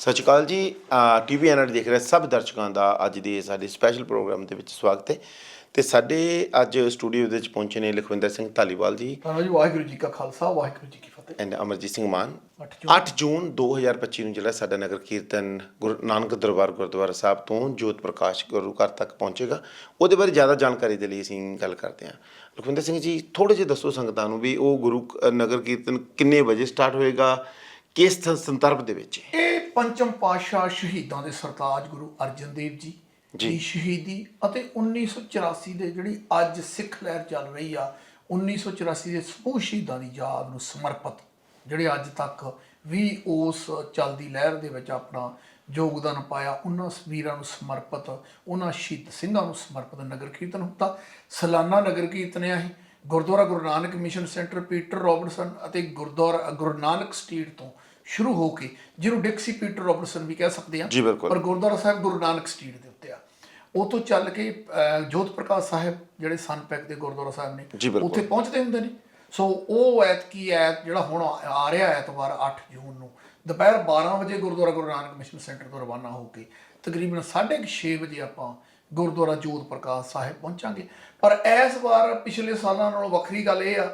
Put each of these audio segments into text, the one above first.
ਸਤਿ ਸ਼੍ਰੀ ਅਕਾਲ ਜੀ। TV NR ਦੇਖ ਰਹੇ ਸਭ ਦਰਸ਼ਕਾਂ ਦਾ ਅੱਜ ਦੇ ਸਾਡੇ ਸਪੈਸ਼ਲ ਪ੍ਰੋਗਰਾਮ ਦੇ ਵਿੱਚ ਸਵਾਗਤ ਹੈ। ਤੇ ਸਾਡੇ ਅੱਜ ਸਟੂਡੀਓ ਦੇ ਵਿੱਚ ਪਹੁੰਚੇ ਨੇ ਲਖਵਿੰਦਰ ਸਿੰਘ ਧਾਲੀਵਾਲ ਜੀ। ਧੰਨਵਾਦ ਜੀ ਵਾਹਿਗੁਰੂ ਜੀ ਕਾ ਖਾਲਸਾ ਵਾਹਿਗੁਰੂ ਜੀ ਕੀ ਫਤਿਹ। ਐਂਡ ਅਮਰਜੀਤ ਸਿੰਘ ਮਾਨ। 8 ਜੂਨ। 8 ਜੂਨ 2025 ਨੂੰ ਜਿਹੜਾ ਸਾਡਾ ਨਗਰ ਕੀਰਤਨ ਗੁਰੂ ਨਾਨਕ ਦਰਬਾਰ ਗੁਰਦੁਆਰਾ ਸਾਹਿਬ ਤੋਂ ਜੋਤ ਪ੍ਰਕਾਸ਼ ਗੁਰੂ ਘਰ ਤੱਕ ਪਹੁੰਚੇਗਾ। ਉਹਦੇ ਬਾਰੇ ਜ਼ਿਆਦਾ ਜਾਣਕਾਰੀ ਦੇ ਲਈ ਅਸੀਂ ਗੱਲ ਕਰਦੇ ਹਾਂ। ਲਖਵਿੰਦਰ ਸਿੰਘ ਜੀ ਥੋੜੇ ਜਿਹਾ ਦੱਸੋ ਸੰਗਤਾਂ ਨੂੰ ਵੀ ਉਹ ਗੁਰੂ ਨਗਰ ਕੀਰਤਨ ਕਿੰਨੇ ਵਜੇ ਸਟਾਰਟ ਹੋਏਗਾ? ਕਿਸ ਸੰਦਰਭ ਦੇ ਵਿੱਚ ਹੈ? ਇਹ ਪੰਚਮ ਪਾਤਸ਼ਾਹ ਸ਼ਹੀਦਾਂ ਦੇ ਸਰਤਾਜ ਗੁਰੂ ਅਰਜਨ ਦੇਵ ਜੀ। ਦੀ ਸ਼ਹੀਦੀ ਅਤੇ 1984 ਦੇ ਜਿਹੜੀ ਅੱਜ ਸਿੱਖ ਲਹਿਰ ਚੱਲ ਰਹੀ ਆ 1984 ਦੇ ਸਮੂਹ ਸ਼ਹੀਦਾਂ ਦੀ ਯਾਦ ਨੂੰ ਸਮਰਪਿਤ ਜਿਹੜੇ ਅੱਜ ਤੱਕ ਵੀ ਉਸ ਚੱਲਦੀ ਲਹਿਰ ਦੇ ਵਿੱਚ ਆਪਣਾ ਯੋਗਦਾਨ ਪਾਇਆ ਉਹਨਾਂ ਵੀਰਾਂ ਨੂੰ ਸਮਰਪਿਤ ਉਹਨਾਂ ਸ਼ਹੀਦ ਸਿੰਘਾਂ ਨੂੰ ਸਮਰਪਿਤ ਨਗਰ ਕੀਰਤਨ ਹੁੰਦਾ ਸਾਲਾਨਾ ਨਗਰ ਕੀਰਤਨ ਹੈ Gurdwara Guru Nanak Mission Centre Peter Robertson ਅਤੇ ਗੁਰਦੁਆਰਾ ਗੁਰੂ ਨਾਨਕ ਸਟਰੀਟ ਤੋਂ ਸ਼ੁਰੂ ਹੋ ਕੇ ਜਿਹਨੂੰ ਡਿਕਸੀ ਪੀਟਰ ਰਾਬਰਟਸਨ ਵੀ ਕਹਿ ਸਕਦੇ ਆ ਜੀ, ਬਿਲਕੁਲ। ਪਰ ਗੁਰਦੁਆਰਾ ਸਾਹਿਬ ਗੁਰੂ ਨਾਨਕ ਸਟਰੀਟ ਦੇ ਉੱਤੇ ਆ ਉਹ ਤੋਂ ਚੱਲ ਕੇ ਜੋਤ ਪ੍ਰਕਾਸ਼ ਸਾਹਿਬ ਜਿਹੜੇ ਸਨਪੈਕ ਦੇ ਗੁਰਦੁਆਰਾ ਸਾਹਿਬ ਨੇ। ਉੱਥੇ ਪਹੁੰਚਦੇ ਹੁੰਦੇ ਨੇ ਸੋ ਉਹ ਐਤਕੀ ਐਤ ਜਿਹੜਾ ਹੁਣ ਆ ਰਿਹਾ ਐਤਵਾਰ 8 ਜੂਨ ਨੂੰ ਦੁਪਹਿਰ 12 ਵਜੇ ਗੁਰਦੁਆਰਾ ਗੁਰੂ ਨਾਨਕ ਮਿਸ਼ਨ ਸੈਂਟਰ ਤੋਂ ਰਵਾਨਾ ਹੋ ਕੇ ਤਕਰੀਬਨ 6:30 ਵਜੇ ਆਪਾਂ ਗੁਰਦੁਆਰਾ ਜੋਤ ਪ੍ਰਕਾਸ਼ ਸਾਹਿਬ ਪਹੁੰਚਾਂਗੇ ਪਰ ਇਸ ਵਾਰ ਪਿਛਲੇ ਸਾਲਾਂ ਨਾਲੋਂ ਵੱਖਰੀ ਗੱਲ ਇਹ ਆ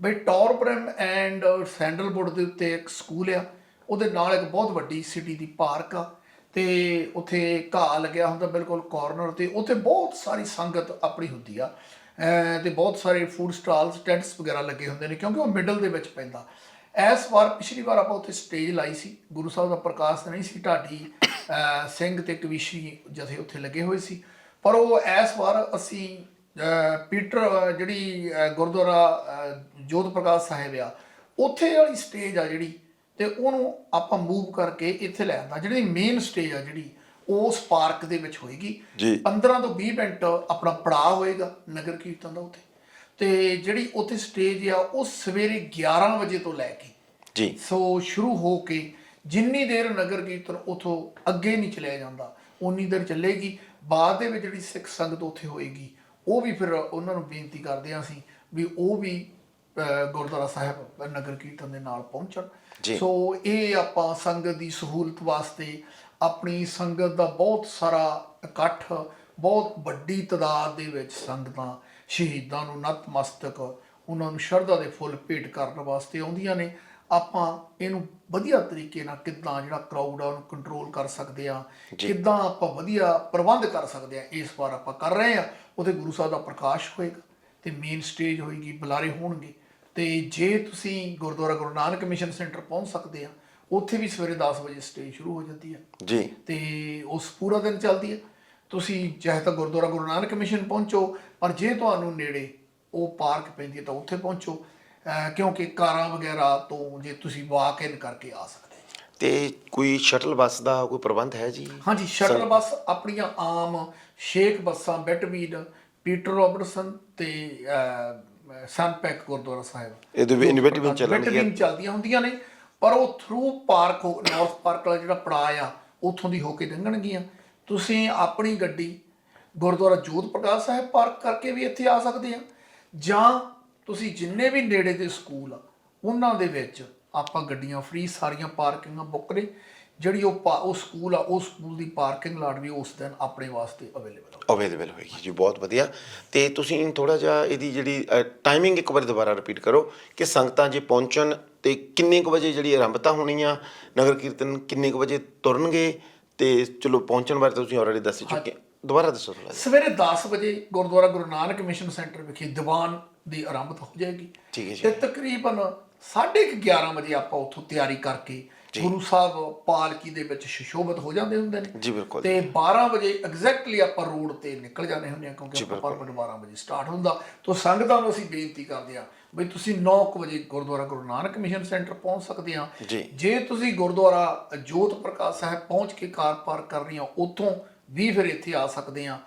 ਬਈ ਟੌਰਬ੍ਰੈਮ ਐਂਡ ਸੈਂਡਲਵੁੱਡ ਦੇ ਉੱਤੇ ਇੱਕ ਸਕੂਲ ਆ। ਉਹਦੇ ਨਾਲ ਇੱਕ ਬਹੁਤ ਵੱਡੀ ਸਿਟੀ ਦੀ ਪਾਰਕ ਆ ਤੇ ਉੱਥੇ ਘਾਹ ਲੱਗਿਆ ਹੁੰਦਾ ਬਿਲਕੁਲ ਕਾਰਨਰ ਤੇ। ਉੱਥੇ ਬਹੁਤ ਸਾਰੀ ਸੰਗਤ ਆਪਣੀ ਹੁੰਦੀ ਆ ਅਮ ਤੇ ਬਹੁਤ ਸਾਰੇ ਫੂਡ ਸਟਾਲਸ ਟੈਂਟਸ ਵਗੈਰਾ ਲੱਗੇ ਹੁੰਦੇ ਨੇ ਕਿਉਂਕਿ ਉਹ ਮਿਡਲ ਦੇ ਵਿੱਚ ਪੈਂਦਾ। ਇਸ ਵਾਰ, ਪਿਛਲੀ ਵਾਰ ਆਪਾਂ ਉੱਥੇ ਸਟੇਜ ਲਾਈ ਸੀ। ਗੁਰੂ ਸਾਹਿਬ ਦਾ ਪ੍ਰਕਾਸ਼ ਨਹੀਂ ਸੀ, ਢਾਡੀ ਸਿੰਘ ਤੇ ਕਵੀਸ਼ੀ ਜਥੇ ਉੱਥੇ ਲੱਗੇ ਹੋਏ ਸੀ। ਪਰ ਉਹ ਇਸ ਵਾਰ ਅਸੀਂ ਪੀਟਰ ਜਿਹੜੀ ਗੁਰਦੁਆਰਾ ਜੋਤ ਪ੍ਰਕਾਸ਼ ਸਾਹਿਬ ਆ ਉੱਥੇ ਵਾਲੀ ਸਟੇਜ ਆ ਜਿਹੜੀ ਤੇ ਉਹਨੂੰ ਆਪਾਂ ਮੂਵ ਕਰਕੇ ਇੱਥੇ ਲੈ ਆਂਦਾ। ਜਿਹੜੀ ਮੇਨ ਸਟੇਜ ਆ ਜਿਹੜੀ ਉਸ ਪਾਰਕ ਦੇ ਵਿੱਚ ਹੋਏਗੀ। ਜੀ। 15 ਤੋਂ 20 ਮਿੰਟ ਆਪਣਾ ਪੜਾਅ ਹੋਏਗਾ ਨਗਰ ਕੀਰਤਨ ਦਾ ਉੱਥੇ। ਤੇ ਜਿਹੜੀ ਉੱਥੇ ਸਟੇਜ ਆ ਉਹ ਸਵੇਰੇ 11 ਵਜੇ ਤੋਂ ਲੈ ਕੇ ਜੀ। ਸੋ ਸ਼ੁਰੂ ਹੋ ਕੇ ਜਿੰਨੀ ਦੇਰ ਨਗਰ ਕੀਰਤਨ ਉਥੋਂ ਅੱਗੇ ਨਹੀਂ ਚਲਿਆ ਜਾਂਦਾ ਉਨੀ ਦੇਰ ਚੱਲੇਗੀ। ਬਾਅਦ ਦੇ ਵਿੱਚ ਜਿਹੜੀ ਸਿੱਖ ਸੰਗਤ ਉੱਥੇ ਹੋਏਗੀ ਉਹ ਵੀ ਫਿਰ ਉਹਨਾਂ ਨੂੰ ਬੇਨਤੀ ਕਰਦੇ ਹਾਂ ਅਸੀਂ ਵੀ ਉਹ ਵੀ ਗੁਰਦੁਆਰਾ ਸਾਹਿਬ ਨਗਰ ਕੀਰਤਨ ਦੇ ਨਾਲ ਪਹੁੰਚਣ। ਸੋ ਇਹ ਆਪਾਂ ਸੰਗਤ ਦੀ ਸਹੂਲਤ ਵਾਸਤੇ ਆਪਣੀ ਸੰਗਤ ਦਾ ਬਹੁਤ ਸਾਰਾ ਇਕੱਠ ਬਹੁਤ ਵੱਡੀ ਤਦਾਦ ਦੇ ਵਿੱਚ ਸੰਗਤਾਂ ਸ਼ਹੀਦਾਂ ਨੂੰ ਨਤਮਸਤਕ ਉਹਨਾਂ ਨੂੰ ਸ਼ਰਧਾ ਦੇ ਫੁੱਲ ਭੇਟ ਕਰਨ ਵਾਸਤੇ ਆਉਂਦੀਆਂ ਨੇ ਆਪਾਂ ਇਹਨੂੰ ਵਧੀਆ ਤਰੀਕੇ ਨਾਲ ਕਿੱਦਾਂ ਜਿਹੜਾ ਕਰਾਊਡ ਆ ਉਹਨੂੰ ਕੰਟਰੋਲ ਕਰ ਸਕਦੇ ਆ ਕਿੱਦਾਂ ਆਪਾਂ ਵਧੀਆ ਪ੍ਰਬੰਧ ਕਰ ਸਕਦੇ ਆ ਇਸ ਵਾਰ ਆਪਾਂ ਕਰ ਰਹੇ ਆ ਉਹਦੇ ਗੁਰੂ ਸਾਹਿਬ ਦਾ ਪ੍ਰਕਾਸ਼ ਹੋਏਗਾ ਤੇ ਮੇਨ ਸਟੇਜ ਹੋਏਗੀ ਬੁਲਾਰੇ ਹੋਣਗੇ। ਤੇ ਜੇ ਤੁਸੀਂ ਗੁਰਦੁਆਰਾ ਗੁਰੂ ਨਾਨਕ ਮਿਸ਼ਨ ਸੈਂਟਰ ਪਹੁੰਚ ਸਕਦੇ ਆ ਉੱਥੇ ਵੀ ਸਵੇਰੇ 10 ਵਜੇ ਸਟੇਜ ਸ਼ੁਰੂ ਹੋ ਜਾਂਦੀ ਹੈ। ਜੀ। ਤੇ ਉਸ ਪੂਰਾ ਦਿਨ ਚੱਲਦੀ ਹੈ। ਤੁਸੀਂ ਚਾਹੇ ਤਾਂ ਗੁਰਦੁਆਰਾ ਗੁਰੂ ਨਾਨਕ ਮਿਸ਼ਨ ਪਹੁੰਚੋ ਪਰ ਜੇ ਤੁਹਾਨੂੰ ਨੇੜੇ ਉਹ ਪਾਰਕ ਪੈਂਦੀ ਹੈ ਤਾਂ ਉੱਥੇ ਪਹੁੰਚੋ। ਕਿਉਂਕਿ ਕਾਰਾਂ ਵਗੈਰਾ ਤੋਂ ਜੇ ਤੁਸੀਂ ਵਾਕ ਇਨ ਕਰਕੇ ਆ ਸਕਦੇ। ਤੇ ਕੋਈ ਸ਼ਟਲ ਬੱਸ ਦਾ ਕੋਈ ਪ੍ਰਬੰਧ ਹੈ ਜੀ? ਹਾਂਜੀ ਸ਼ਟਲ ਬੱਸ ਆਪਣੀਆਂ ਆਮ ਸ਼ੇਖ ਬੱਸਾਂ ਬੈਟਵੀਡ ਪੀਟਰ ਰਾਬਰਟਸਨ ਤੇ ਸਨਪੈਕ ਗੁਰਦੁਆਰਾ ਸਾਹਿਬ। ਇਹਦੇ ਵੀ ਇਨੋਵੇਟਿਵ ਚੱਲਣਗੀਆਂ ਬੈਟਵੀਨ ਚੱਲਦੀਆਂ ਹੁੰਦੀਆਂ ਨੇ ਪਰ ਉਹ ਥਰੂ ਪਾਰਕ ਨਾਰਥ ਪਾਰਕ ਵਾਲਾ ਜਿਹੜਾ ਪੜਾਅ ਆ ਉੱਥੋਂ ਦੀ ਹੋ ਕੇ ਲੰਘਣਗੀਆਂ। ਤੁਸੀਂ ਆਪਣੀ ਗੱਡੀ ਗੁਰਦੁਆਰਾ ਜੋਤ ਪ੍ਰਕਾਸ਼ ਸਾਹਿਬ ਪਾਰਕ ਕਰਕੇ ਵੀ ਇੱਥੇ ਆ ਸਕਦੇ ਆ ਜਾਂ ਤੁਸੀਂ ਜਿੰਨੇ ਵੀ ਨੇੜੇ ਦੇ ਸਕੂਲ ਆ ਉਹਨਾਂ ਦੇ ਵਿੱਚ ਆਪਾਂ ਗੱਡੀਆਂ ਫ੍ਰੀ ਸਾਰੀਆਂ ਪਾਰਕਿੰਗਾਂ ਬੁੱਕ ਨੇ ਜਿਹੜੀ ਉਹ ਉਹ ਸਕੂਲ ਆ ਉਹ ਸਕੂਲ ਦੀ ਪਾਰਕਿੰਗ ਲਾਟ ਵੀ ਉਸ ਦਿਨ ਆਪਣੇ ਵਾਸਤੇ ਅਵੇਲੇਬਲ ਆ ਅਵੇਲੇਬਲ ਹੋਏਗੀ ਜੀ ਬਹੁਤ ਵਧੀਆ। ਤੇ ਤੁਸੀਂ ਥੋੜਾ ਜਿਹਾ ਇਹਦੀ ਜਿਹੜੀ ਟਾਈਮਿੰਗ ਇੱਕ ਵਾਰ ਦੁਬਾਰਾ ਰਿਪੀਟ ਕਰੋ ਕਿ ਸੰਗਤਾਂ ਜੇ ਪਹੁੰਚਣ ਤੇ ਕਿੰਨੇ ਕੁ ਵਜੇ ਜਿਹੜੀ ਆਰੰਭਤਾ ਹੋਣੀ ਆ ਨਗਰ ਕੀਰਤਨ ਕਿੰਨੇ ਕੁ ਵਜੇ ਤੁਰਨਗੇ ਤੇ ਚਲੋ ਪਹੁੰਚਣ ਬਾਰੇ ਤੁਸੀਂ ਆਲਰੇਡੀ ਦੱਸ ਚੁੱਕੇ ਦੁਬਾਰਾ ਦੱਸੋ ਥੋੜਾ ਸਵੇਰੇ 10 ਵਜੇ ਗੁਰਦੁਆਰਾ ਗੁਰੂ ਨਾਨਕ ਮਿਸ਼ਨ ਸੈਂਟਰ ਵਿਖੇ ਦੀਵਾਨ ਦੀ ਆਰੰਭਤ ਹੋ ਜਾਏਗੀ। ਠੀਕ ਹੈ ਜੀ। ਤੇ ਤਕਰੀਬਨ 11:30 ਵਜੇ ਆਪਾਂ ਉੱਥੋਂ ਤਿਆਰੀ ਕਰਕੇ ਗੁਰੂ ਸਾਹਿਬ ਪਾਲਕੀ ਦੇ ਵਿੱਚ ਸ਼ਿਸ਼ੋਭਤ ਹੋ ਜਾਂਦੇ ਹੁੰਦੇ ਨੇ। ਜੀ ਬਿਲਕੁਲ। ਤੇ 12 ਵਜੇ ਐਗਜ਼ੈਕਟਲੀ ਆਪਾਂ ਰੋਡ ਤੇ ਨਿਕਲ ਜਾਂਦੇ ਹੁੰਦੇ ਆ ਕਿਉਂਕਿ ਆਪਾਂ ਪਰਮਿਟ 12 ਵਜੇ ਸਟਾਰਟ ਹੁੰਦਾ। ਤੋਂ ਸੰਗਤਾਂ ਨੂੰ ਅਸੀਂ ਬੇਨਤੀ ਕਰਦੇ ਆ ਬਈ ਤੁਸੀਂ 9 ਵਜੇ ਗੁਰਦੁਆਰਾ ਗੁਰੂ ਨਾਨਕ ਮਿਸ਼ਨ ਸੈਂਟਰ ਪਹੁੰਚ ਸਕਦੇ ਆ ਜੀ। ਜੇ ਤੁਸੀਂ ਗੁਰਦੁਆਰਾ ਜੋਤ ਪ੍ਰਕਾਸ਼ ਸਾਹਿਬ ਪਹੁੰਚ ਕੇ ਕਾਰ ਪਾਰਕ ਕਰਨੀ ਆ ਉੱਥੋਂ ਵੀ ਫਿਰ ਇੱਥੇ ਆ ਸਕਦੇ ਆ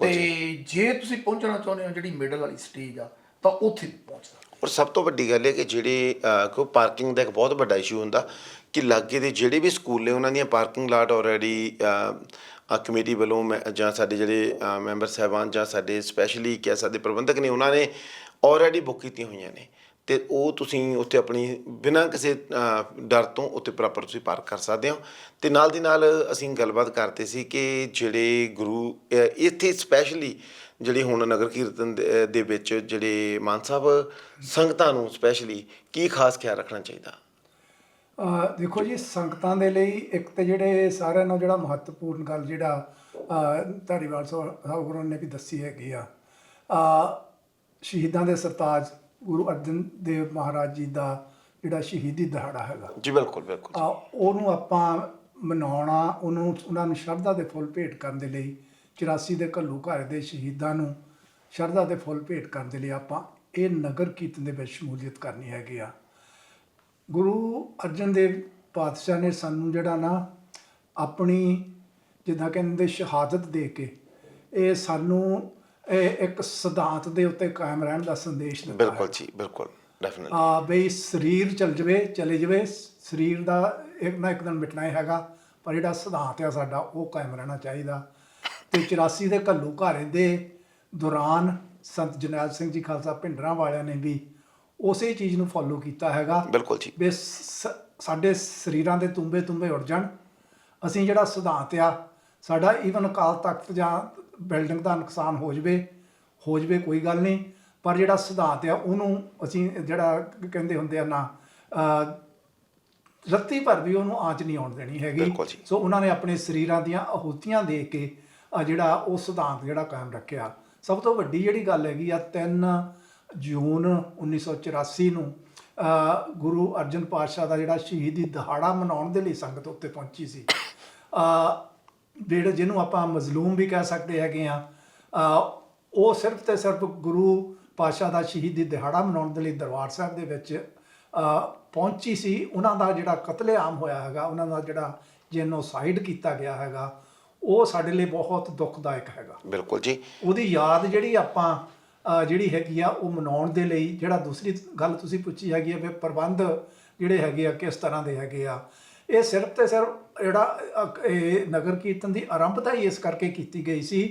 ਤੇ ਜੇ। ਤੁਸੀਂ ਪਹੁੰਚਣਾ ਚਾਹੁੰਦੇ ਹੋ ਜਿਹੜੀ ਮਿਡਲ ਵਾਲੀ ਸਟੇਜ ਆ ਤਾਂ ਉੱਥੇ ਪਹੁੰਚ ਸਕਦੇ ਔਰ ਸਭ ਤੋਂ ਵੱਡੀ ਗੱਲ ਇਹ ਕਿ ਜਿਹੜੇ ਕੋ ਪਾਰਕਿੰਗ ਦਾ ਇੱਕ ਬਹੁਤ ਵੱਡਾ ਇਸ਼ੂ ਹੁੰਦਾ ਕਿ ਲਾਗੇ ਦੇ ਜਿਹੜੇ ਵੀ ਸਕੂਲ ਨੇ ਉਹਨਾਂ ਦੀਆਂ ਪਾਰਕਿੰਗ ਲਾਟ ਆਲਰੇਡੀ ਕਮੇਟੀ ਵੱਲੋਂ ਜਾਂ ਸਾਡੇ ਜਿਹੜੇ ਮੈਂਬਰ ਸਾਹਿਬਾਨ ਜਾਂ ਸਾਡੇ ਸਪੈਸ਼ਲੀ ਕਿਆ ਸਾਡੇ ਪ੍ਰਬੰਧਕ ਨੇ ਉਹਨਾਂ ਨੇ ਆਲਰੇਡੀ ਬੁੱਕ ਕੀਤੀਆਂ ਹੋਈਆਂ ਨੇ। ਤੇ ਉਹ ਤੁਸੀਂ ਉੱਥੇ ਆਪਣੀ ਬਿਨਾਂ ਕਿਸੇ ਅ, ਡਰ ਤੋਂ ਉੱਥੇ ਪ੍ਰੋਪਰ ਤੁਸੀਂ ਪਾਰਕ ਕਰ ਸਕਦੇ ਹੋ। ਤੇ ਨਾਲ ਦੀ ਨਾਲ ਅਸੀਂ ਗੱਲਬਾਤ ਕਰਦੇ ਸੀ ਕਿ ਜਿਹੜੇ ਗੁਰੂ ਅ, ਇੱਥੇ ਸਪੈਸ਼ਲੀ ਜਿਹੜੀ ਹੁਣ ਨਗਰ ਕੀਰਤਨ ਦੇ- ਦੇ ਵਿੱਚ ਜਿਹੜੇ ਮਾਨ ਸਾਹਿਬ ਸੰਗਤਾਂ ਨੂੰ ਸਪੈਸ਼ਲੀ ਕੀ ਖਾਸ ਖਿਆਲ ਰੱਖਣਾ ਚਾਹੀਦਾ? ਅਹ ਦੇਖੋ ਜੀ ਸੰਗਤਾਂ ਦੇ ਲਈ ਇੱਕ ਤੇ ਜਿਹੜੇ ਸਾਰਿਆਂ ਨਾਲੋਂ ਜਿਹੜਾ ਮਹੱਤਵਪੂਰਨ ਗੱਲ ਜਿਹੜਾ ਅਹ ਧਾਰੀਵਾਲ ਸਾਹਿਬ ਹੋਰਾਂ ਨੇ ਵੀ ਦੱਸੀ ਹੈਗੀ ਆ। ਅਹ ਸ਼ਹੀਦਾਂ ਦੇ ਸਰਤਾਜ ਗੁਰੂ ਅਰਜਨ ਦੇਵ ਮਹਾਰਾਜ ਜੀ ਦਾ ਜਿਹੜਾ ਸ਼ਹੀਦੀ ਦਿਹਾੜਾ ਹੈਗਾ। ਜੀ ਬਿਲਕੁਲ ਬਿਲਕੁਲ ਆ ਉਹਨੂੰ ਆਪਾਂ ਮਨਾਉਣਾ ਉਹਨੂੰ ਉਹਨਾਂ ਨੂੰ ਸ਼ਰਧਾ ਦੇ ਫੁੱਲ ਭੇਟ ਕਰਨ ਦੇ ਲਈ 84 ਦੇ ਘੱਲੂ ਘਰ ਦੇ ਸ਼ਹੀਦਾਂ ਨੂੰ ਸ਼ਰਧਾ ਦੇ ਫੁੱਲ ਭੇਟ ਕਰਨ ਦੇ ਲਈ ਆਪਾਂ ਇਹ ਨਗਰ ਕੀਰਤਨ ਦੇ ਵਿੱਚ ਸ਼ਮੂਲੀਅਤ ਕਰਨੀ ਹੈਗੀ ਆ। ਗੁਰੂ ਅਰਜਨ ਦੇਵ ਪਾਤਸ਼ਾਹ ਨੇ ਸਾਨੂੰ ਜਿਹੜਾ ਨਾ ਆਪਣੀ ਜਿੱਦਾਂ ਕਹਿੰਦੇ ਸ਼ਹਾਦਤ ਦੇ ਕੇ ਇਹ ਸਾਨੂੰ ਇਹ ਇੱਕ ਸਿਧਾਂਤ ਦੇ ਉੱਤੇ ਕਾਇਮ ਰਹਿਣ ਦਾ ਸੰਦੇਸ਼ ਹੈ ਬਿਲਕੁਲ ਜੀ ਬਿਲਕੁਲ ਡੈਫੀਨਿਟਲੀ ਆ ਬਈ ਸਰੀਰ ਚਲ ਜਵੇ ਚਲੇ ਜਵੇ ਸਰੀਰ ਦਾ ਇੱਕ ਨਾ ਇੱਕ ਦਿਨ ਮਿਟਣਾ ਹੀ ਹੈਗਾ ਪਰ ਜਿਹੜਾ ਸਿਧਾਂਤ ਆ ਸਾਡਾ ਉਹ ਕਾਇਮ ਰਹਿਣਾ ਚਾਹੀਦਾ। ਤੇ 84 ਦੇ ਘੱਲੂ ਘਾਰੇ ਦੇ ਦੌਰਾਨ ਸੰਤ ਜਰਨੈਲ ਸਿੰਘ ਜੀ ਖਾਲਸਾ ਭਿੰਡਰਾਂ ਵਾਲਿਆਂ ਨੇ ਵੀ ਉਸੇ ਚੀਜ਼ ਨੂੰ ਫੋਲੋ ਕੀਤਾ ਹੈਗਾ ਬਿਲਕੁਲ ਜੀ। ਸ- ਸਾਡੇ ਸਰੀਰਾਂ ਦੇ ਤੁੰਬੇ ਤੁੰਬੇ ਉੱਡ ਜਾਣ। ਅਸੀਂ ਜਿਹੜਾ ਸਿਧਾਂਤ ਆ ਸਾਡਾ ਈਵਨ ਅਕਾਲ ਤਖਤ ਜਾਂ ਬਿਲਡਿੰਗ ਦਾ ਨੁਕਸਾਨ ਹੋ ਜਵੇ ਹੋ ਜਵੇ ਕੋਈ ਗੱਲ ਨਹੀਂ। ਪਰ ਜਿਹੜਾ ਸਿਧਾਂਤ ਆ ਉਹਨੂੰ ਅਸੀਂ ਜਿਹੜਾ ਕਹਿੰਦੇ ਹੁੰਦੇ ਆ ਨਾ ਰੱਤੀ ਭਰ ਵੀ ਉਹਨੂੰ ਆਂਚ ਨਹੀਂ ਆਉਣ ਦੇਣੀ ਹੈਗੀ। ਸੋ ਉਹਨਾਂ ਨੇ ਆਪਣੇ ਸਰੀਰਾਂ ਦੀਆਂ ਆਹੂਤੀਆਂ ਦੇ ਕੇ ਜਿਹੜਾ ਉਹ ਸਿਧਾਂਤ ਜਿਹੜਾ ਕਾਇਮ ਰੱਖਿਆ। ਸਭ ਤੋਂ ਵੱਡੀ ਜਿਹੜੀ ਗੱਲ ਹੈਗੀ ਆ 3 ਜੂਨ 1984 ਨੂੰ ਗੁਰੂ ਅਰਜਨ ਪਾਤਸ਼ਾਹ ਦਾ ਜਿਹੜਾ ਸ਼ਹੀਦੀ ਦਿਹਾੜਾ ਮਨਾਉਣ ਦੇ ਲਈ ਸੰਗਤ ਉੱਤੇ ਪਹੁੰਚੀ ਸੀ। ਜਿਹੜੇ ਜਿਹਨੂੰ ਆਪਾਂ ਮਜ਼ਲੂਮ ਵੀ ਕਹਿ ਸਕਦੇ ਹੈਗੇ ਆ ਉਹ ਸਿਰਫ ਤੇ ਸਿਰਫ ਗੁਰੂ ਪਾਤਸ਼ਾਹ ਦਾ ਸ਼ਹੀਦੀ ਦਿਹਾੜਾ ਮਨਾਉਣ ਦੇ ਲਈ ਦਰਬਾਰ ਸਾਹਿਬ ਦੇ ਵਿੱਚ ਪਹੁੰਚੀ ਸੀ। ਉਹਨਾਂ ਦਾ ਜਿਹੜਾ ਕਤਲੇਆਮ ਹੋਇਆ ਹੈਗਾ ਉਹਨਾਂ ਦਾ ਜਿਹੜਾ ਜੈਨੋਸਾਈਡ ਕੀਤਾ ਗਿਆ ਹੈਗਾ ਉਹ ਸਾਡੇ ਲਈ ਬਹੁਤ ਦੁਖਦਾਇਕ ਹੈਗਾ। ਬਿਲਕੁਲ ਜੀ। ਉਹਦੀ ਯਾਦ ਜਿਹੜੀ ਆਪਾਂ ਜਿਹੜੀ ਹੈਗੀ ਆ ਉਹ ਮਨਾਉਣ ਦੇ ਲਈ ਜਿਹੜਾ ਦੂਸਰੀ ਗੱਲ ਤੁਸੀਂ ਪੁੱਛੀ ਹੈਗੀ ਆ ਵੀ ਪ੍ਰਬੰਧ ਜਿਹੜੇ ਹੈਗੇ ਆ ਕਿਸ ਤਰ੍ਹਾਂ ਦੇ ਹੈਗੇ ਆ ਇਹ ਸਿਰਫ ਤੇ ਸਿਰਫ ਜਿਹੜਾ ਅ, ਇਹ ਨਗਰ ਕੀਰਤਨ ਦੀ ਆਰੰਭਤਾ ਹੀ ਇਸ ਕਰਕੇ ਕੀਤੀ ਗਈ ਸੀ।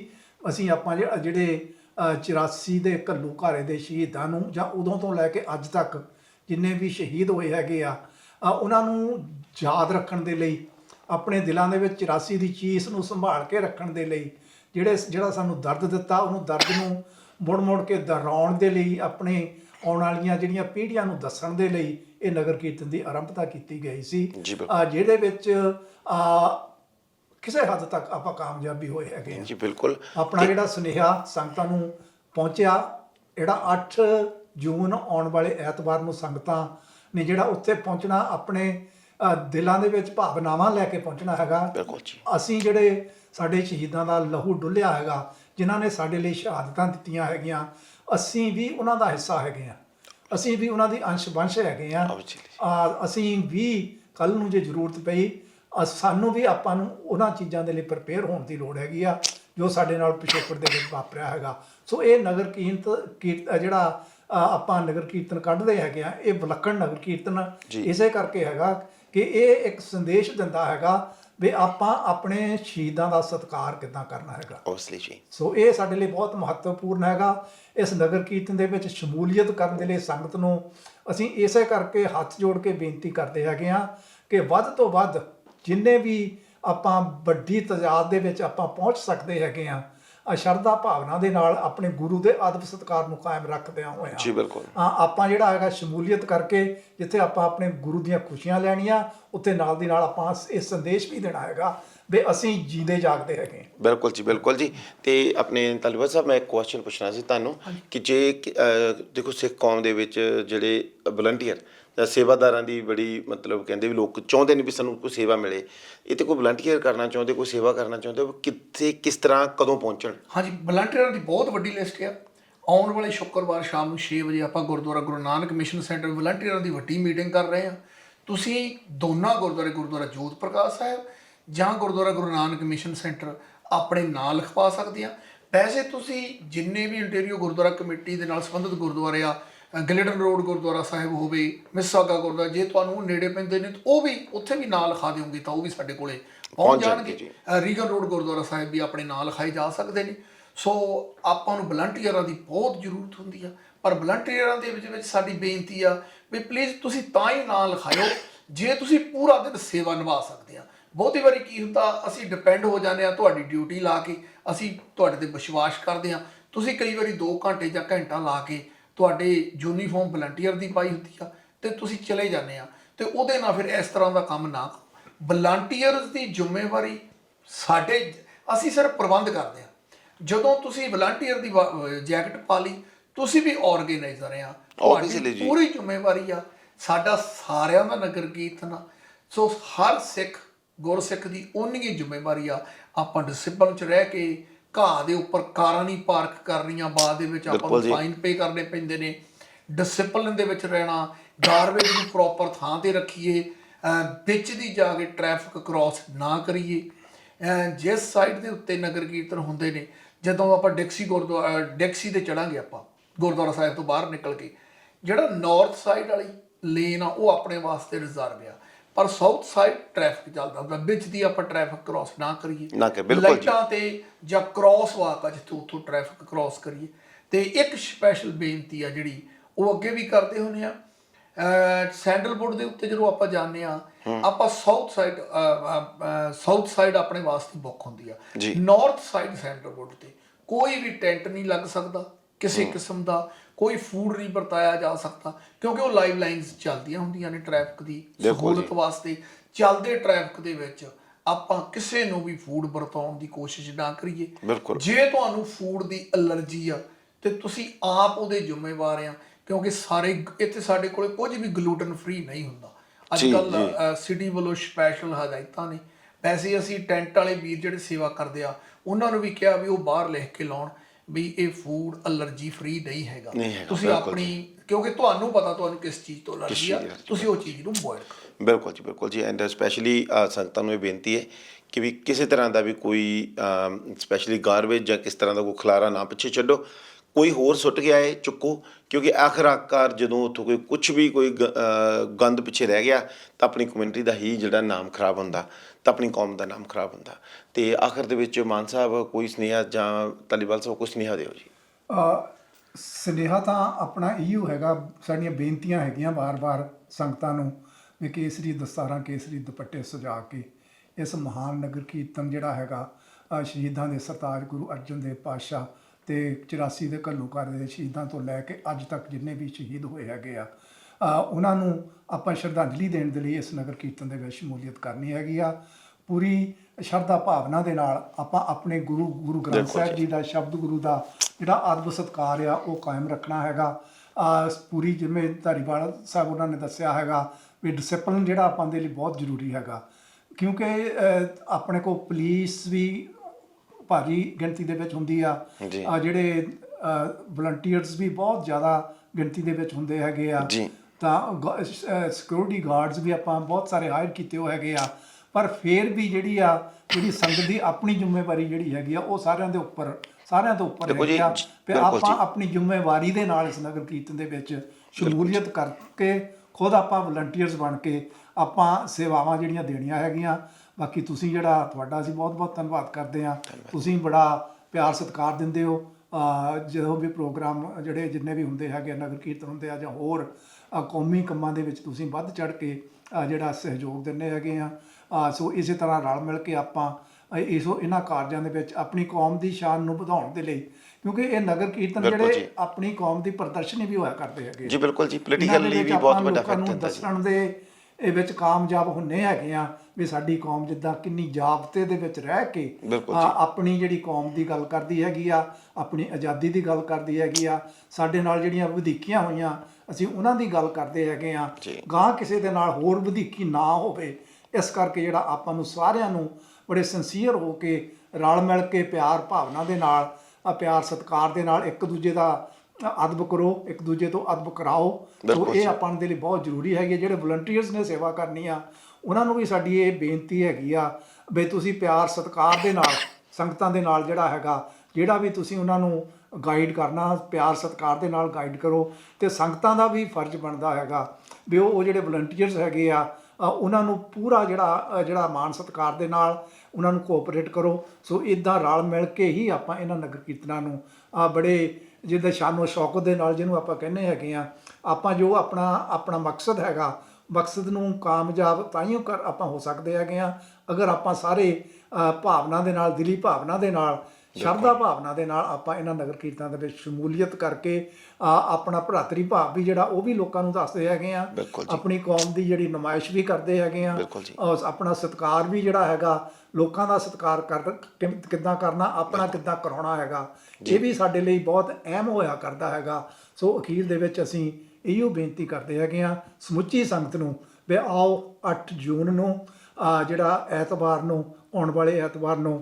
ਅਸੀਂ ਆਪਾਂ ਜਿਹੜੇ- ਜਿਹੜੇ ਅ, 84 ਦੇ ਘੱਲੂ ਘਾਰੇ ਦੇ ਸ਼ਹੀਦਾਂ ਨੂੰ ਜਾਂ ਉਦੋਂ ਤੋਂ ਲੈ ਕੇ ਅੱਜ ਤੱਕ ਜਿੰਨੇ ਵੀ ਸ਼ਹੀਦ ਹੋਏ ਹੈਗੇ ਆ ਅ, ਉਹਨਾਂ ਨੂੰ ਯਾਦ ਰੱਖਣ ਦੇ ਲਈ ਆਪਣੇ ਦਿਲਾਂ ਦੇ ਵਿੱਚ 84 ਦੀ ਚੀਸ ਨੂੰ ਸੰਭਾਲ ਕੇ ਰੱਖਣ ਦੇ ਲਈ ਜਿਹੜੇ ਜਿਹੜਾ ਸਾਨੂੰ ਦਰਦ ਦਿੱਤਾ ਉਹਨੂੰ ਦਰਦ ਨੂੰ ਮੁੜ ਮੁੜ ਕੇ ਦੁਹਰਾਉਣ ਦੇ ਲਈ ਆਪਣੇ ਆਉਣ ਵਾਲੀਆਂ ਜਿਹੜੀਆਂ ਪੀੜ੍ਹੀਆਂ ਨੂੰ ਦੱਸਣ ਦੇ ਲਈ ਇਹ ਨਗਰ ਕੀਰਤਨ ਦੀ ਆਰੰਭਤਾ ਕੀਤੀ ਗਈ ਸੀ। ਜੀ ਬਿਲਕੁਲ। ਅ, ਜਿਹਦੇ ਵਿੱਚ ਅ, ਕਿਸੇ ਹੱਦ ਤੱਕ ਆਪਾਂ ਕਾਮਯਾਬੀ ਹੋਏ ਹੈਗੇ ਹਾਂ। ਜੀ ਬਿਲਕੁਲ। ਆਪਣਾ ਜਿਹੜਾ ਸੁਨੇਹਾ ਸੰਗਤਾਂ ਨੂੰ ਪਹੁੰਚਿਆ ਜਿਹੜਾ 8 ਜੂਨ ਆਉਣ ਵਾਲੇ ਐਤਵਾਰ ਨੂੰ ਸੰਗਤਾਂ ਨੇ ਜਿਹੜਾ ਉੱਥੇ ਪਹੁੰਚਣਾ ਆਪਣੇ ਅ, ਦਿਲਾਂ ਦੇ ਵਿੱਚ ਭਾਵਨਾਵਾਂ ਲੈ ਕੇ ਪਹੁੰਚਣਾ ਹੈਗਾ। ਬਿਲਕੁਲ ਜੀ। ਅਸੀਂ ਜਿਹੜੇ ਸਾਡੇ ਸ਼ਹੀਦਾਂ ਦਾ ਲਹੂ ਡੁੱਲਿਆ ਹੈਗਾ ਜਿਨ੍ਹਾਂ ਨੇ ਸਾਡੇ ਲਈ ਸ਼ਹਾਦਤਾਂ ਦਿੱਤੀਆਂ ਹੈਗੀਆਂ ਅਸੀਂ ਵੀ ਉਹਨਾਂ ਦਾ ਹਿੱਸਾ ਹੈਗੇ ਆ ਅਸੀਂ ਵੀ ਉਹਨਾਂ ਦੀ ਅੰਸ਼ ਵੰਸ਼ ਹੈਗੇ ਆ ਅਸੀਂ ਵੀ ਕੱਲ ਨੂੰ ਜੇ ਜ਼ਰੂਰਤ ਪਈ ਸਾਨੂੰ ਵੀ ਆਪਾਂ ਨੂੰ ਉਹਨਾਂ ਚੀਜ਼ਾਂ ਦੇ ਲਈ ਪ੍ਰਪੇਅਰ ਹੋਣ ਦੀ ਲੋੜ ਹੈਗੀ ਆ ਜੋ ਸਾਡੇ ਨਾਲ ਪਿਛੋਕੜ ਦੇ ਵਿੱਚ ਵਾਪਰਿਆ ਹੈਗਾ। ਸੋ ਇਹ ਨਗਰ ਕੀਰਤ ਜਿਹੜਾ ਆਪਾਂ ਨਗਰ ਕੀਰਤਨ ਕੱਢਦੇ ਹੈਗੇ ਆ ਇਹ ਵਿਲੱਖਣ ਨਗਰ ਕੀਰਤਨ। ਇਸੇ ਕਰਕੇ ਹੈਗਾ ਕਿ ਇਹ ਇੱਕ ਸੰਦੇਸ਼ ਦਿੰਦਾ ਹੈਗਾ ਵੀ ਆਪਾਂ ਆਪਣੇ ਸ਼ਹੀਦਾਂ ਦਾ ਸਤਿਕਾਰ ਕਿੱਦਾਂ ਕਰਨਾ ਹੈਗਾ। ਓਬਵੀਅਸਲੀ ਜੀ। ਸੋ ਇਹ ਸਾਡੇ ਲਈ ਬਹੁਤ ਮਹੱਤਵਪੂਰਨ ਹੈਗਾ। ਇਸ ਨਗਰ ਕੀਰਤਨ ਦੇ ਵਿੱਚ ਸ਼ਮੂਲੀਅਤ ਕਰਨ ਦੇ ਲਈ ਸੰਗਤ ਨੂੰ ਅਸੀਂ ਇਸੇ ਕਰਕੇ ਹੱਥ ਜੋੜ ਕੇ ਬੇਨਤੀ ਕਰਦੇ ਹੈਗੇ ਆ ਕਿ ਵੱਧ ਤੋਂ ਵੱਧ ਜਿੰਨੇ ਵੀ ਆਪਾਂ ਵੱਡੀ ਤਜਾਦ ਦੇ ਵਿੱਚ ਆਪਾਂ ਪਹੁੰਚ ਸਕਦੇ ਹੈਗੇ ਆ ਸ਼ਰਧਾ ਭਾਵਨਾ ਦੇ ਨਾਲ ਆਪਣੇ ਗੁਰੂ ਦੇ ਅਦਬ ਸਤਿਕਾਰ ਨੂੰ ਕਾਇਮ ਰੱਖਦਿਆਂ ਹੋਇਆਂ ਜੀ ਬਿਲਕੁਲ। ਆਪਾਂ ਜਿਹੜਾ ਹੈਗਾ ਸ਼ਮੂਲੀਅਤ ਕਰਕੇ ਜਿੱਥੇ ਆਪਾਂ ਆਪਣੇ ਗੁਰੂ ਦੀਆਂ ਖੁਸ਼ੀਆਂ ਲੈਣੀਆਂ ਉੱਥੇ ਨਾਲ ਦੀ ਨਾਲ ਆਪਾਂ ਇਹ ਸੰਦੇਸ਼ ਵੀ ਦੇਣਾ ਹੈਗਾ ਵੀ ਅਸੀਂ ਜੀਂਦੇ ਜਾਗਦੇ ਹੈਗੇ। ਬਿਲਕੁਲ ਜੀ ਬਿਲਕੁਲ ਜੀ। ਤੇ ਆਪਣੇ ਤਾਲਿਬਾ ਸਾਹਿਬ ਮੈਂ ਇੱਕ ਕੁਐਸਚਨ ਪੁੱਛਣਾ ਸੀ ਤੁਹਾਨੂੰ ਕਿ ਜੇ ਦੇਖੋ ਸਿੱਖ ਕੌਮ ਦੇ ਵਿੱਚ ਜਿਹੜੇ ਵਲੰਟੀਅਰ ਜਾਂ ਸੇਵਾਦਾਰਾਂ ਦੀ ਬੜੀ ਮਤਲਬ ਕਹਿੰਦੇ ਵੀ ਲੋਕ ਚਾਹੁੰਦੇ ਨੇ ਵੀ ਸਾਨੂੰ ਕੋਈ ਸੇਵਾ ਮਿਲੇ। ਇਹ ਤੇ ਕੋਈ ਵਲੰਟੀਅਰ ਕਰਨਾ ਚਾਹੁੰਦੇ, ਕੋਈ ਸੇਵਾ ਕਰਨਾ ਚਾਹੁੰਦੇ, ਉਹ ਕਿੱਥੇ, ਕਿਸ ਤਰ੍ਹਾਂ, ਕਦੋਂ ਪਹੁੰਚਣ? ਹਾਂਜੀ ਵਲੰਟੀਅਰਾਂ ਦੀ ਬਹੁਤ ਵੱਡੀ ਲਿਸਟ ਆ। ਆਉਣ ਵਾਲੇ ਸ਼ੁੱਕਰਵਾਰ ਸ਼ਾਮ ਨੂੰ 6 ਵਜੇ ਆਪਾਂ ਗੁਰਦੁਆਰਾ ਗੁਰੂ ਨਾਨਕ ਮਿਸ਼ਨ ਸੈਂਟਰ ਵਲੰਟੀਅਰਾਂ ਦੀ ਵੱਡੀ ਮੀਟਿੰਗ ਕਰ ਰਹੇ ਹਾਂ। ਤੁਸੀਂ ਦੋਨਾਂ ਗੁਰਦੁਆਰੇ, ਗੁਰਦੁਆਰਾ ਜੋਤ ਪ੍ਰਕਾਸ਼ ਸਾਹਿਬ ਜਾਂ ਗੁਰਦੁਆਰਾ ਗੁਰੂ ਨਾਨਕ ਮਿਸ਼ਨ ਸੈਂਟਰ ਆਪਣੇ ਨਾਂ ਲਿਖਵਾ ਸਕਦੇ ਆ ਵੈਸੇ ਤੁਸੀਂ ਜਿੰਨੇ ਵੀ ਇੰਟੀਰੀਅਰ ਗੁਰਦੁਆਰਾ ਕਮੇਟੀ ਦੇ ਨਾਲ ਸੰਬੰਧਿਤ ਗੁਰਦੁਆਰੇ ਆ ਗਲਿਡਨ ਰੋਡ ਗੁਰਦੁਆਰਾ ਸਾਹਿਬ ਹੋਵੇ ਮਿਸਾਗਾ ਗੁਰਦੁਆਰਾ ਜੇ ਤੁਹਾਨੂੰ ਉਹ ਨੇੜੇ ਪੈਂਦੇ ਨੇ ਉਹ ਵੀ ਉੱਥੇ ਵੀ ਨਾਂ ਲਿਖਾ ਦਿਓਗੇ ਤਾਂ ਉਹ ਵੀ ਸਾਡੇ ਕੋਲੇ ਪਹੁੰਚ ਜਾਣਗੇ ਰੀਗਨ ਰੋਡ ਗੁਰਦੁਆਰਾ ਸਾਹਿਬ ਵੀ ਆਪਣੇ ਨਾਂ ਲਿਖਾਏ ਜਾ ਸਕਦੇ ਨੇ। ਸੋ ਆਪਾਂ ਨੂੰ ਵਲੰਟੀਅਰਾਂ ਦੀ ਬਹੁਤ ਜ਼ਰੂਰਤ ਹੁੰਦੀ ਆ। ਪਰ ਵਲੰਟੀਅਰਾਂ ਦੇ ਵਿੱਚ ਵਿੱਚ ਸਾਡੀ ਬੇਨਤੀ ਆ ਵੀ ਪਲੀਜ਼ ਤੁਸੀਂ ਤਾਂ ਹੀ ਨਾਂ ਲਿਖਾਇਓ ਜੇ ਤੁਸੀਂ ਪੂਰਾ ਦਿਨ ਸੇਵਾ ਨਿਭਾ ਸਕਦੇ ਆ। ਬਹੁਤੀ ਵਾਰੀ ਕੀ ਹੁੰਦਾ ਅਸੀਂ ਡਿਪੈਂਡ ਹੋ ਜਾਂਦੇ ਆ ਤੁਹਾਡੀ ਡਿਊਟੀ ਲਾ ਕੇ ਅਸੀਂ ਤੁਹਾਡੇ ਤੇ ਵਿਸ਼ਵਾਸ ਕਰਦੇ ਆ। ਤੁਸੀਂ ਕਈ ਵਾਰੀ 2 ਘੰਟੇ ਜਾਂ ਘੰਟਾ ਲਾ ਕੇ ਤੁਹਾਡੇ ਯੂਨੀਫਾਰਮ ਵਲੰਟੀਅਰ ਦੀ ਪਾਈ ਹੁੰਦੀ ਆ ਤੇ ਤੁਸੀਂ ਚਲੇ ਜਾਂਦੇ ਆ। ਤੇ ਉਹਦੇ ਨਾਲ ਫਿਰ ਇਸ ਤਰ੍ਹਾਂ ਦਾ ਕੰਮ ਨਾ ਕਰੋ। ਵਲੰਟੀਅਰਸ ਦੀ ਜ਼ਿੰਮੇਵਾਰੀ ਸਾਡੇ ਅਸੀਂ ਸਿਰਫ ਪ੍ਰਬੰਧ ਕਰਦੇ ਆ। ਜਦੋਂ ਤੁਸੀਂ ਵਲੰਟੀਅਰ ਦੀ ਜੈਕਟ ਪਾ ਲਈ ਤੁਸੀਂ ਵੀ ਆਰਗੇਨਾਈਜ਼ਰ ਆ। ਜੀ। ਪੂਰੀ ਜ਼ਿੰਮੇਵਾਰੀ ਆ। ਸਾਡਾ ਸਾਰਿਆਂ ਦਾ ਨਗਰ ਕੀਰਤਨ ਆ। ਸੋ ਹਰ ਸਿੱਖ ਗੁਰਸਿੱਖ ਦੀ ਓਨੀ ਹੀ ਜ਼ਿੰਮੇਵਾਰੀ ਆ। ਆਪਾਂ ਡਿਸਪਲਿਨ ਚ ਰਹਿ ਕੇ ਘਾਹ ਦੇ ਉੱਪਰ ਕਾਰਾਂ ਨਹੀਂ ਪਾਰਕ ਕਰਨੀਆਂ ਬਾਅਦ ਦੇ ਵਿੱਚ ਆਪਾਂ ਨੂੰ। ਫਾਈਨ ਪੇ ਕਰਨੇ ਪੈਂਦੇ ਨੇ। ਡਿਸਪਲਿਨ ਦੇ ਵਿੱਚ ਰਹਿਣਾ ਗਾਰਬੇਜ ਨੂੰ ਪ੍ਰੋਪਰ ਥਾਂ ਤੇ ਰੱਖੀਏ ਵਿੱਚ ਦੀ ਜਾ ਕੇ ਟ੍ਰੈਫਿਕ ਕ੍ਰਾਸ ਨਾ ਕਰੀਏ। ਜਿਸ ਸਾਈਡ ਦੇ ਉੱਤੇ ਨਗਰ ਕੀਰਤਨ ਹੁੰਦੇ ਨੇ ਜਦੋਂ ਆਪਾਂ ਡਿਕਸੀ ਗੁਰਦੁਆਰਾ ਡਿਕਸੀ ਤੇ ਚੜਾਂਗੇ ਆਪਾਂ ਗੁਰਦੁਆਰਾ ਸਾਹਿਬ ਤੋਂ ਬਾਹਰ ਨਿਕਲ ਕੇ ਜਿਹੜਾ ਨਾਰਥ ਸਾਈਡ ਵਾਲੀ ਲੇਨ ਆ ਉਹ ਆਪਣੇ ਵਾਸਤੇ ਰਿਜ਼ਰਵ ਆ। ਪਰ ਸਾਊਥ ਸਾਈਡ ਟ੍ਰੈਫਿਕ ਚੱਲਦਾ ਹੁੰਦਾ ਵਿੱਚ ਦੀ ਆਪਾਂ ਟ੍ਰੈਫਿਕ ਕ੍ਰਾਸ ਨਾ ਕਰੀਏ। ਨਾ ਕਰੀਏ, ਬਿਲਕੁਲ ਜੀ। ਲਾਈਟਾਂ ਤੇ ਜਾਂ ਕ੍ਰਾਸ ਵਾਕ ਆ ਜਿੱਥੋਂ ਉੱਥੋਂ ਟ੍ਰੈਫਿਕ ਕ੍ਰਾਸ ਕਰੀਏ। ਤੇ ਇੱਕ ਸਪੈਸ਼ਲ ਬੇਨਤੀ ਆ ਜਿਹੜੀ ਉਹ ਅੱਗੇ ਵੀ ਕਰਦੇ ਹੁੰਦੇ ਆ। ਸੈਂਡਲਵੁੱਡ ਦੇ ਉੱਤੇ ਜਦੋਂ ਆਪਾਂ ਜਾਂਦੇ ਆ ਆਪਾਂ ਸਾਊਥ ਸਾਈਡ ਸਾਊਥ ਸਾਈਡ ਆਪਣੇ ਵਾਸਤੇ ਬੁੱਕ ਹੁੰਦੀ ਆ। ਨਾਰਥ ਸਾਈਡ ਸੈਂਡਲਵੁੱਡ ਤੇ ਕੋਈ ਵੀ ਟੈਂਟ ਨਹੀਂ ਲੱਗ ਸਕਦਾ ਕਿਸੇ ਕਿਸਮ ਦਾ। ਕੋਈ ਫੂਡ ਨਹੀਂ ਵਰਤਾਇਆ ਜਾ ਸਕਦਾ ਕਿਉਂਕਿ ਉਹ ਲਾਈਵ ਲਾਈਨਸ ਚੱਲਦੀਆਂ ਹੁੰਦੀਆਂ ਨੇ ਟ੍ਰੈਫਿਕ ਦੀ ਸਹੂਲਤ ਵਾਸਤੇ। ਚੱਲਦੇ ਟ੍ਰੈਫਿਕ ਦੇ ਵਿੱਚ ਆਪਾਂ ਕਿਸੇ ਨੂੰ ਵੀ ਫੂਡ ਵਰਤਾਉਣ ਦੀ ਕੋਸ਼ਿਸ਼ ਨਾ ਕਰੀਏ। ਜੇ ਤੁਹਾਨੂੰ ਫੂਡ ਦੀ ਅਲਰਜੀ ਆ ਤੇ ਤੁਸੀਂ ਆਪ ਉਹਦੇ ਜ਼ਿੰਮੇਵਾਰ ਆ ਕਿਉਂਕਿ ਸਾਰੇ ਇੱਥੇ ਸਾਡੇ ਕੋਲੇ ਕੁਝ ਵੀ ਗਲੂਟਨ ਫ੍ਰੀ ਨਹੀਂ ਹੁੰਦਾ। ਅੱਜ ਕੱਲ ਸਿਟੀ ਵੱਲੋਂ ਸਪੈਸ਼ਲ ਹਦਾਇਤਾਂ ਨੇ। ਵੈਸੇ ਅਸੀਂ ਟੈਂਟ ਵਾਲੇ ਵੀਰ ਜਿਹੜੇ ਸੇਵਾ ਕਰਦੇ ਆ ਉਹਨਾਂ ਨੂੰ ਵੀ ਕਿਹਾ ਵੀ ਉਹ ਬਾਹਰ ਲਿਖ ਕੇ ਲਾਉਣ। ਵੀ ਇਹ ਫੂਡ ਅਲਰਜੀ ਫ੍ਰੀ ਨਹੀਂ ਹੈਗਾ। ਨਹੀਂ ਹੈਗਾ, ਤੁਸੀਂ ਬਿਲਕੁਲ ਆਪਣੀ ਕਿਉਂਕਿ ਤੁਹਾਨੂੰ ਪਤਾ ਤੁਹਾਨੂੰ ਕਿਸ ਚੀਜ਼ ਤੋਂ ਅਲਰਜੀ ਆ ਚੀਜ਼ ਦੀ ਤੁਸੀਂ ਉਹ ਚੀਜ਼ ਨੂੰ ਕਰੋ। ਬਿਲਕੁਲ ਜੀ ਬਿਲਕੁਲ ਜੀ। ਐਂਡ ਸਪੈਸ਼ਲੀ ਸੰਗਤਾਂ ਨੂੰ ਇਹ ਬੇਨਤੀ ਹੈ ਕਿ ਵੀ ਕਿਸੇ ਤਰ੍ਹਾਂ ਦਾ ਵੀ ਕੋਈ ਸਪੈਸ਼ਲੀ ਗਾਰਬੇਜ ਜਾਂ ਕਿਸ ਤਰ੍ਹਾਂ ਦਾ ਕੋਈ ਖਲਾਰਾ ਨਾ ਪਿੱਛੇ ਛੱਡੋ। ਕੋਈ ਹੋਰ ਸੁੱਟ ਗਿਆ ਹੈ ਚੁੱਕੋ। ਕਿਉਂਕਿ ਆਖਰ ਆਕਾਰ ਜਦੋਂ ਉੱਥੋਂ ਕੋਈ ਕੁਝ ਵੀ ਕੋਈ ਗੰਦ ਪਿੱਛੇ ਰਹਿ ਗਿਆ ਤਾਂ ਆਪਣੀ ਕਮਿਊਨਿਟੀ ਦਾ ਹੀ ਜਿਹੜਾ ਨਾਮ ਖਰਾਬ ਹੁੰਦਾ ਤਾਂ ਆਪਣੀ ਕੌਮ ਦਾ ਨਾਮ ਖਰਾਬ ਹੁੰਦਾ। ਤੇ ਆਖਰ ਦੇ ਵਿੱਚ ਮਾਨ ਸਾਹਿਬ ਕੋਈ ਸੁਨੇਹਾ ਜਾਂ ਤਾਲੀਵਾਲ ਸਾਹਿਬ ਕੋਈ ਸੁਨੇਹਾ ਦਿਓ ਜੀ। ਅ, ਸੁਨੇਹਾ ਤਾਂ ਆਪਣਾ ਇਹੋ ਹੈਗਾ ਸਾਡੀਆਂ ਬੇਨਤੀਆਂ ਹੈਗੀਆਂ ਵਾਰ-ਵਾਰ ਸੰਗਤਾਂ ਨੂੰ ਵੀ ਕੇਸਰੀ ਦਸਤਾਰਾਂ ਕੇਸਰੀ ਦੁਪੱਟੇ ਸਜਾ ਕੇ ਇਸ ਮਹਾਨ ਨਗਰ ਕੀਰਤਨ ਜਿਹੜਾ ਹੈਗਾ ਸ਼ਹੀਦਾਂ ਦੇ ਸਰਤਾਜ ਗੁਰੂ ਅਰਜਨ ਦੇਵ ਪਾਤਸ਼ਾਹ ਤੇ 84 ਦੇ ਘੱਲੂਘਾਰੇ ਦੇ ਸ਼ਹੀਦਾਂ ਤੋਂ ਲੈ ਕੇ ਅੱਜ ਤੱਕ ਜਿੰਨੇ ਵੀ ਸ਼ਹੀਦ ਹੋਏ ਹੈਗੇ ਆ ਉਹਨਾਂ ਨੂੰ ਆਪਾਂ ਸ਼ਰਧਾਂਜਲੀ ਦੇਣ ਦੇ ਲਈ ਇਸ ਨਗਰ ਕੀਰਤਨ ਦੇ ਵਿੱਚ ਸ਼ਮੂਲੀਅਤ ਕਰਨੀ ਹੈਗੀ ਆ। ਪੂਰੀ ਸ਼ਰਧਾ ਭਾਵਨਾ ਦੇ ਨਾਲ ਆਪਾਂ ਆਪਣੇ ਗੁਰੂ ਗੁਰੂ ਗ੍ਰੰਥ ਸਾਹਿਬ ਜੀ। ਦਾ ਸ਼ਬਦ ਗੁਰੂ ਦਾ ਜਿਹੜਾ ਆਦਬ ਸਤਕਾਰ ਆ ਉਹ ਕਾਇਮ ਰੱਖਣਾ ਹੈਗਾ। ਆ ਪੂਰੀ ਜਿਵੇਂ ਧਾਰੀਵਾਲ ਸਾਹਿਬ ਉਹਨਾਂ ਨੇ ਦੱਸਿਆ ਹੈਗਾ ਵੀ ਡਿਸਪਲਿਨ ਜਿਹੜਾ ਆਪਾਂ ਦੇ ਲਈ ਬਹੁਤ ਜ਼ਰੂਰੀ ਹੈਗਾ। ਕਿਉਂਕਿ ਆਪਣੇ ਕੋਲ ਪੁਲਿਸ ਵੀ ਭਾਰੀ ਗਿਣਤੀ ਦੇ ਵਿੱਚ ਹੁੰਦੀ ਆ ਜੀ। ਆ ਜਿਹੜੇ ਵਲੰਟੀਅਰਸ ਵੀ ਬਹੁਤ ਜ਼ਿਆਦਾ ਗਿਣਤੀ ਦੇ ਵਿੱਚ ਹੁੰਦੇ ਹੈਗੇ ਆ ਜੀ। ਤਾਂ ਸਿਕਿਉਰਿਟੀ ਗਾਰਡਸ ਵੀ ਆਪਾਂ ਬਹੁਤ ਸਾਰੇ ਹਾਇਰ ਕੀਤੇ ਹੋ ਹੈਗੇ ਆ ਪਰ ਫੇਰ ਵੀ ਜਿਹੜੀ ਆ ਜਿਹੜੀ ਸੰਗਤ ਦੀ ਆਪਣੀ ਜ਼ਿੰਮੇਵਾਰੀ ਜਿਹੜੀ ਹੈਗੀ ਆ ਉਹ ਸਾਰਿਆਂ ਦੇ ਉੱਪਰ ਸਾਰਿਆਂ ਤੋਂ ਉੱਪਰ ਦੇਖੋ ਜੀ, ਹੈਗੀ ਆ ਤੇ ਬਿਲਕੁਲ ਆਪਾਂ ਜੀ। ਆਪਣੀ ਜ਼ਿੰਮੇਵਾਰੀ ਦੇ ਨਾਲ ਇਸ ਨਗਰ ਕੀਰਤਨ ਦੇ ਵਿੱਚ ਸ਼ਮੂਲੀਅਤ ਕਰਕੇ ਖੁਦ ਆਪਾਂ ਵਲੰਟੀਅਰਸ ਬਣ ਕੇ ਆਪਾਂ ਸੇਵਾਵਾਂ ਜਿਹੜੀਆਂ ਦੇਣੀਆਂ ਹੈਗੀਆਂ ਬਾਕੀ ਤੁਸੀਂ ਜਿਹੜਾ ਤੁਹਾਡਾ ਅਸੀਂ ਬਹੁਤ-ਬਹੁਤ ਧੰਨਵਾਦ ਕਰਦੇ ਆ ਤੁਸੀਂ ਬੜਾ ਪਿਆਰ ਸਤਿਕਾਰ ਦਿੰਦੇ ਹੋ। ਜਦੋਂ ਵੀ ਪ੍ਰੋਗਰਾਮ ਜਿਹੜੇ ਜਿੰਨੇ ਵੀ ਹੁੰਦੇ ਹੈਗੇ ਨਗਰ ਕੀਰਤਨ ਹੁੰਦੇ ਆ ਜਾਂ ਹੋਰ ਕੌਮੀ ਕੰਮਾਂ ਦੇ ਵਿੱਚ ਤੁਸੀਂ ਵੱਧ ਚੜ ਕੇ ਜਿਹੜਾ ਸਹਿਯੋਗ ਦਿੰਦੇ ਹੈਗੇ ਆ। ਸੋ ਇਸੇ ਤਰ੍ਹਾਂ ਰਲ ਮਿਲ ਕੇ ਆਪਾਂ ਇਸੋ ਇਹਨਾਂ ਕਾਰਜਾਂ ਦੇ ਵਿੱਚ ਆਪਣੀ ਕੌਮ ਦੀ ਸ਼ਾਨ ਨੂੰ ਵਧਾਉਣ ਦੇ ਲਈ ਕਿਉਂਕਿ ਇਹ ਨਗਰ ਕੀਰਤਨ ਜਿਹੜੇ। ਆਪਣੀ ਕੌਮ ਦੀ ਪ੍ਰਦਰਸ਼ਨੀ ਵੀ ਹੋਇਆ ਕਰਦੇ ਹੈਗੇ ਜੀ ਬਿਲਕੁਲ ਜੀ। ਪੋਲੀਟੀਕਲੀ ਵੀ ਬਹੁਤ ਵੱਡਾ ਲੋਕਾਂ ਫੈਕਟ ਨੂੰ ਹੁੰਦਾ ਜੀ। ਦੱਸਣ ਦੇ ਇਹ ਵਿੱਚ ਕਾਮਯਾਬ ਹੁੰਨੇ ਹੈਗੇ ਆ। ਵੀ ਸਾਡੀ ਕੌਮ ਜਿੱਦਾਂ ਕਿੰਨੀ ਜਾਬਤੇ ਦੇ ਵਿੱਚ ਰਹਿ ਕੇ ਆਪਣੀ ਜਿਹੜੀ ਕੌਮ ਦੀ ਗੱਲ ਕਰਦੀ ਹੈਗੀ ਆ ਆਪਣੀ ਆਜ਼ਾਦੀ ਦੀ ਗੱਲ ਕਰਦੀ ਹੈਗੀ ਆ ਸਾਡੇ ਨਾਲ ਜਿਹੜੀਆਂ ਵਧੀਕੀਆਂ ਹੋਈਆਂ ਅਸੀਂ ਉਹਨਾਂ ਦੀ ਗੱਲ ਕਰਦੇ ਹੈਗੇ ਆ। ਗਾਂ ਕਿਸੇ ਦੇ ਨਾਲ ਹੋਰ ਵਧੀਕੀ ਨਾ ਹੋਵੇ ਇਸ ਕਰਕੇ ਜਿਹੜਾ ਆਪਾਂ ਨੂੰ ਸਾਰਿਆਂ ਨੂੰ ਬੜੇ ਸਿੰਸੀਅਰ ਹੋ ਕੇ ਰਲ ਮਿਲ ਕੇ ਪਿਆਰ ਭਾਵਨਾ ਦੇ ਨਾਲ ਆ ਪਿਆਰ ਸਤਿਕਾਰ ਦੇ ਨਾਲ ਇੱਕ ਦੂਜੇ ਦਾ ਅਦਬ ਕਰੋ ਇੱਕ ਦੂਜੇ ਤੋਂ ਅਦਬ ਕਰਾਓ ਸੋ ਇਹ ਆਪਾਂ ਦੇ ਲਈ ਬਹੁਤ ਜ਼ਰੂਰੀ ਹੈਗੀ ਹੈ। ਜਿਹੜੇ ਵਲੰਟੀਅਰਸ ਨੇ ਸੇਵਾ ਕਰਨੀ ਆ ਉਹਨਾਂ ਨੂੰ ਵੀ ਸਾਡੀ ਇਹ ਬੇਨਤੀ ਹੈਗੀ ਆ ਵੀ ਤੁਸੀਂ ਪਿਆਰ, ਸਤਿਕਾਰ ਦੇ ਨਾਲ, ਸੰਗਤਾਂ ਦੇ ਨਾਲ ਜਿਹੜਾ ਹੈਗਾ, ਜਿਹੜਾ ਵੀ ਤੁਸੀਂ ਉਹਨਾਂ ਨੂੰ ਗਾਈਡ ਕਰਨਾ, ਪਿਆਰ, ਸਤਿਕਾਰ ਦੇ ਨਾਲ ਗਾਈਡ ਕਰੋ ਤੇ ਸੰਗਤਾਂ ਦਾ ਵੀ ਫਰਜ਼ ਬਣਦਾ ਹੈਗਾ ਵੀ ਉਹ ਜਿਹੜੇ ਵਲੰਟੀਅਰਸ ਹੈਗੇ ਆ ਉਹਨਾਂ ਨੂੰ ਪੂਰਾ ਜਿਹੜਾ ਜਿਹੜਾ ਮਾਨ ਸਤਿਕਾਰ ਦੇ ਨਾਲ ਉਹਨਾਂ ਨੂੰ ਕੋਆਪਰੇਟ ਕਰੋ। ਸੋ ਇਦਾਂ ਰਲ ਮਿਲ ਕੇ ਹੀ ਆਪਾਂ ਇਹਨਾਂ ਨਗਰ ਕੀਰਤਨਾਂ ਨੂੰ ਆ ਬੜੇ ਜਿਹਦੇ ਸ਼ਾਨੋ ਸ਼ੌਕਤ ਦੇ ਨਾਲ ਜਿਹਨੂੰ ਆਪਾਂ ਕਹਿੰਦੇ ਹੈਗੇ ਆ, ਆਪਾਂ ਜੋ ਆਪਣਾ ਆਪਣਾ ਮਕਸਦ ਹੈਗਾ ਮਕਸਦ ਨੂੰ ਕਾਮਯਾਬ ਤਾਈਓ ਕਰ ਆਪਾਂ ਹੋ ਸਕਦੇ ਹੈਗੇ ਆ ਅਗਰ ਆਪਾਂ ਸਾਰੇ ਭਾਵਨਾ ਦੇ ਨਾਲ ਦਿਲੀ ਭਾਵਨਾ ਦੇ ਨਾਲ ਸ਼ਰਧਾ ਭਾਵਨਾ ਦੇ ਨਾਲ ਆਪਾਂ ਇਹਨਾਂ ਨਗਰ ਕੀਰਤਨਾਂ ਦੇ ਵਿੱਚ ਸ਼ਮੂਲੀਅਤ ਕਰਕੇ ਆਪਣਾ ਭਰਾਤਰੀ ਭਾਵ ਵੀ ਜਿਹੜਾ ਉਹ ਵੀ ਲੋਕਾਂ ਨੂੰ ਦੱਸਦੇ ਹੈਗੇ ਆ। ਆਪਣੀ ਕੌਮ ਦੀ ਜਿਹੜੀ ਨਮਾਇਸ਼ ਵੀ ਕਰਦੇ ਹੈਗੇ ਆ। ਔਰ ਆਪਣਾ ਸਤਿਕਾਰ ਵੀ ਜਿਹੜਾ ਹੈਗਾ ਲੋਕਾਂ ਦਾ ਸਤਿਕਾਰ ਕਰ ਕਿੱਦਾਂ ਕਰਨਾ ਆਪਣਾ ਕਿੱਦਾਂ ਕਰਾਉਣਾ ਹੈਗਾ ਇਹ ਵੀ ਸਾਡੇ ਲਈ ਬਹੁਤ ਅਹਿਮ ਹੋਇਆ ਕਰਦਾ ਹੈਗਾ। ਸੋ ਅਖੀਰ ਦੇ ਵਿੱਚ ਅਸੀਂ ਇਹੋ ਬੇਨਤੀ ਕਰਦੇ ਹੈਗੇ ਆ ਸਮੁੱਚੀ ਸੰਗਤ ਨੂੰ ਵੀ ਆਓ 8 ਜੂਨ ਨੂੰ ਆ ਜਿਹੜਾ ਐਤਵਾਰ ਨੂੰ ਆਉਣ ਵਾਲੇ ਐਤਵਾਰ ਨੂੰ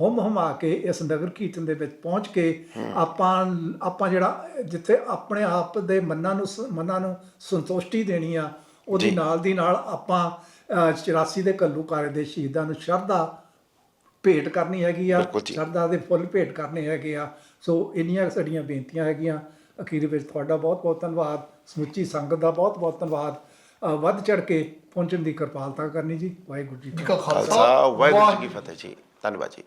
ਹੁਮ ਹੁਮਾ ਕੇ ਇਸ ਨਗਰ ਕੀਰਤਨ ਦੇ ਵਿੱਚ ਪਹੁੰਚ ਕੇ ਆਪਾਂ ਆਪਾਂ ਜਿਹੜਾ ਜਿੱਥੇ ਆਪਣੇ ਆਪ ਦੇ ਮਨਾਂ ਨੂੰ ਮਨਾਂ ਨੂੰ ਸੰਤੁਸ਼ਟੀ ਦੇਣੀ ਆ ਉਹਦੀ ਨਾਲ ਦੀ ਨਾਲ ਆਪਾਂ ਅ, 84 ਦੇ ਘੱਲੂਘਾਰੇ ਦੇ ਸ਼ਹੀਦਾਂ ਨੂੰ ਸ਼ਰਧਾ ਭੇਟ ਕਰਨੀ ਹੈਗੀ ਆ। ਸ਼ਰਧਾ ਦੇ ਫੁੱਲ ਭੇਟ ਕਰਨੇ ਹੈਗੇ ਆ। ਸੋ ਇੰਨੀਆਂ ਸਾਡੀਆਂ ਬੇਨਤੀਆਂ ਹੈਗੀਆਂ। ਅਖੀਰ ਵਿੱਚ ਤੁਹਾਡਾ ਬਹੁਤ ਬਹੁਤ ਧੰਨਵਾਦ ਸਮੁੱਚੀ ਸੰਗਤ ਦਾ ਬਹੁਤ ਬਹੁਤ ਧੰਨਵਾਦ। ਵੱਧ ਚੜ ਕੇ ਪਹੁੰਚਣ ਦੀ ਕਿਰਪਾਲਤਾ ਕਰਨੀ ਜੀ। ਵਾਹਿਗੁਰੂ ਜੀ ਕਾ ਖਾਲਸਾ। ਵਾਹਿਗੁਰੂ ਜੀ ਕੀ ਫਤਿਹ ਜੀ। ਧੰਨਵਾਦ ਜੀ।